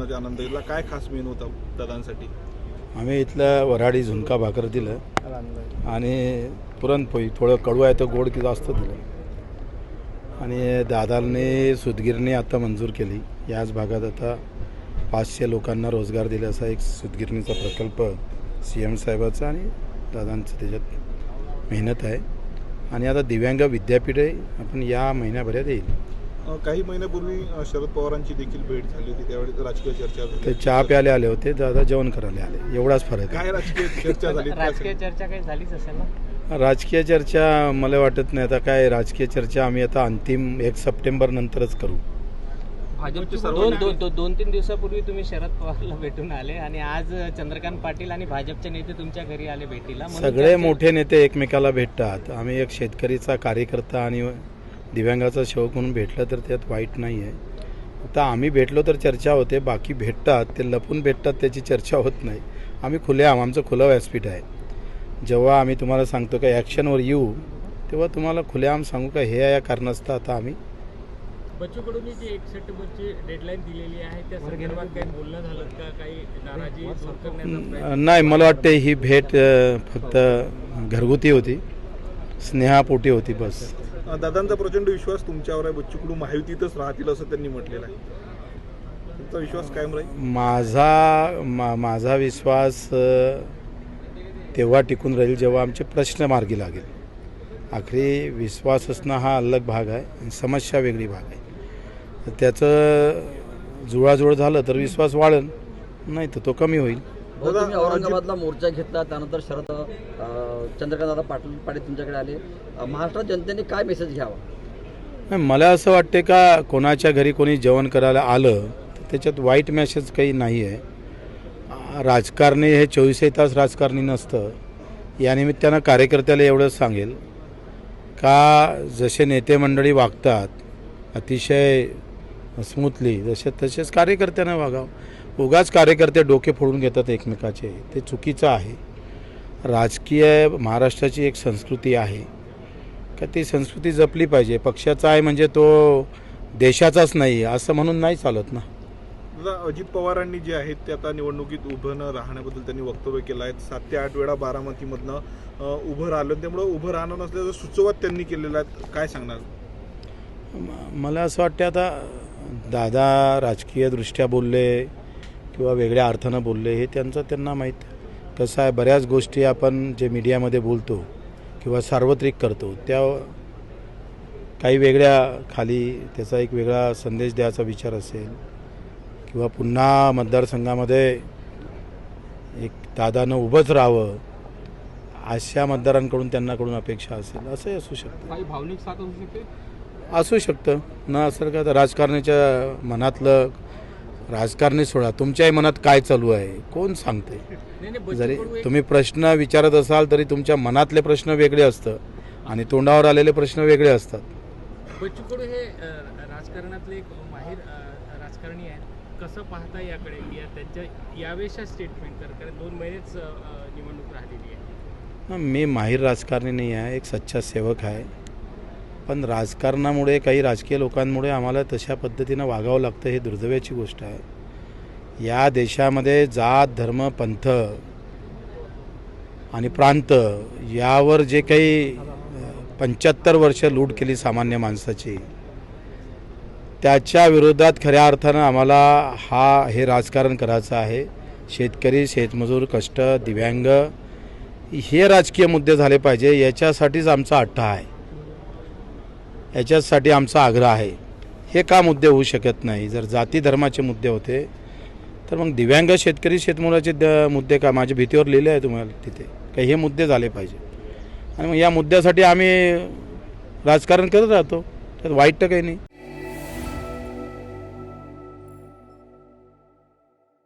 भोजनाचा आनंद घेतला काय खास मेन होता दादांसाठी? आम्ही इथल्या वऱ्हाडी झुणका भाकर दिलं. आणि पुरणपोळी थोडं कडू आहे तर गोड की जास्त दिलं. आणि दादांनी सुदगिरणी आता मंजूर केली. याच भागात आता पाचशे लोकांना रोजगार दिला असा एक सुदगिरणीचा प्रकल्प सी एम साहेबाचा आणि दादांचं त्याच्यात मेहनत आहे. आणि आता दिव्यांग विद्यापीठही आपण या महिन्याभरात येईल. काही महिन्यापूर्वी शरद पवारांची देखील भेट झाली होती. त्यावेळी राजकीय चर्चा झाली. ते चहा प्यायला आले होते दादा जेवण करायला आले. एवढाच फरक आहे. काय राजकीय चर्चा झाली? राजकीय चर्चा काही झालीच असेल ना? राजकीय चर्चा मला वाटत नाही. आता काय राजकीय चर्चा आम्ही आता अंतिम एक सप्टेंबर नंतरच करू. भाजपचे सर्व दोन दोन तीन दिवसापूर्वी तुम्ही शरद पवारला भेटून आले आणि आज चंद्रकांत पाटील आणि भाजपचे नेते तुमच्या घरी आले भेटीला. सगळे मोठे नेते एकमेकाला भेटतात. आम्ही एक शेतकरीचा कार्यकर्ता आणि दिव्यांगाचा सेवक म्हणून भेटलं तर त्यात वाईट नाही आहे. आता आम्ही भेटलो तर चर्चा होते बाकी भेटतात ते लपून भेटतात त्याची चर्चा होत नाही. आम्ही खुलेआम आमचं खुलं व्यासपीठ आहे. जेव्हा आम्ही तुम्हाला सांगतो का ॲक्शनवर येऊ तेव्हा तुम्हाला खुलेआम सांगू का हे या कारणास्तव आता आम्ही जी डेडलाईन दिलेली आहे त्या संदर्भात काही बोलणं झालं का? काही नाराजी दूर करण्याचा प्रयत्न नाही मला वाटते ही भेट फक्त घरगुती होती. स्नेहापोटी होती बस. दादांचा प्रचंड विश्वास तुमच्यावर आहे. बच्चू कडू महायुतीतच राहतील असं त्यांनी म्हटलेलं आहे. तुमचा विश्वास कायम राहील? माझा मा माझा विश्वास तेव्हा टिकून राहील जेव्हा आमचे प्रश्न मार्गी लागेल. आखरी विश्वास असणं हा अलग भाग आहे आणि समस्या वेगळी भाग आहे. तर त्याचं जुळाजुळ झालं तर विश्वास वाढेल. नाही तर तो कमी होईल. तुम्ही औरंगाबादला मोर्चा घेतला त्यानंतर शरद चंद्रकांत पाटील पाटील तुमच्याकडे आले. महाराष्ट्रात जनतेने काय मेसेज घ्यावा? मला असं वाटते का कोणाच्या घरी कोणी जेवण करायला आलं तर त्याच्यात वाईट मेसेज काही नाही आहे. राजकारणी हे चोवीसही तास राजकारणी नसतं. या निमित्तानं कार्यकर्त्याला एवढंच सांगेल. का जसे नेते मंडळी वागतात अतिशय स्मूथली जसे तसेच कार्यकर्त्यांना वागावं. उगाच कार्यकर्ते डोके फोडून घेतात एकमेकाचे. ते चुकीचं आहे. राजकीय महाराष्ट्राची एक संस्कृती आहे. का ती संस्कृती जपली पाहिजे. पक्षाचा आहे म्हणजे तो देशाचाच नाही असं म्हणून नाही चालत ना. अजित पवारांनी जे आहेत ते आता निवडणुकीत उभं न राहण्याबद्दल त्यांनी वक्तव्य केलं आहे सात ते आठ वेळा बारामतीमधनं उभं राहिलं. त्यामुळे उभं राहणं नसल्याचं सुचवत त्यांनी केलेलं आहे काय सांगणार? मला असं वाटतं आता दादा राजकीयदृष्ट्या बोलले किंवा वेगळ्या अर्थानं बोलले हे त्यांचं त्यांना माहीत. कसं आहे बऱ्याच गोष्टी आपण जे मीडियामध्ये बोलतो किंवा सार्वत्रिक करतो त्या काही वेगळ्या खाली त्याचा एक वेगळा संदेश द्यायचा विचार असेल किंवा पुन्हा मतदारसंघामध्ये एक दादानं उभंच राहावं अशा मतदारांकडून त्यांनाकडून अपेक्षा असेल असंही असू शकतं. काही भावनिक साथ होऊ शकते? असू शकतं. न असं का तर राजकारण्याच्या मनातलं राजकारणी सोडा तुमच्याही मनात काय चालू आहे? कोण सांगते? जरी तुम्ही प्रश्न विचारत असाल तरी तुमच्या मनातले प्रश्न वेगळे असतं आणि तोंडावर आलेले प्रश्न वेगळे असतात. बच्चू कडू हे राजकारणातले एक माहीर राजकारणी आहेत. कसं पाहता याकडे? या त्यांच्या स्टेटमेंट तर कारण दोन महिनेच निवडणूक राहिलेली आहे. मी माहीर राजकारणी नाही आहे एक सच्चा सेवक आहे. पण राजकारणामुळे काही राजकीय लोकांमुळे आम्हाला तशा पद्धतीनं वागावं लागतं हे दुर्दैवाची गोष्ट आहे. या देशामध्ये जात धर्म पंथ आणि प्रांत यावर जे काही पंच्याहत्तर वर्ष लूट केली सामान्य माणसाची त्याच्या विरोधात खऱ्या अर्थानं आम्हाला हा हे राजकारण करायचं आहे. शेतकरी शेतमजूर कष्ट दिव्यांग हे राजकीय मुद्दे झाले पाहिजे. याच्यासाठीच आमचा अट्टा आहे. याच्यासाठी आमचा आग्रह आहे. हे का मुद्दे होऊ शकत नाही? जर जाती धर्माचे मुद्दे होते तर मग दिव्यांग शेतकरी शेतमुलाचे द मुद्दे का? माझ्या भीतीवर लिहिले आहे तुम्हाला तिथे. काही हे मुद्दे झाले पाहिजे? आणि मग या मुद्द्यासाठी आम्ही राजकारण करत राहतो. त्यात वाईट तर काही नाही.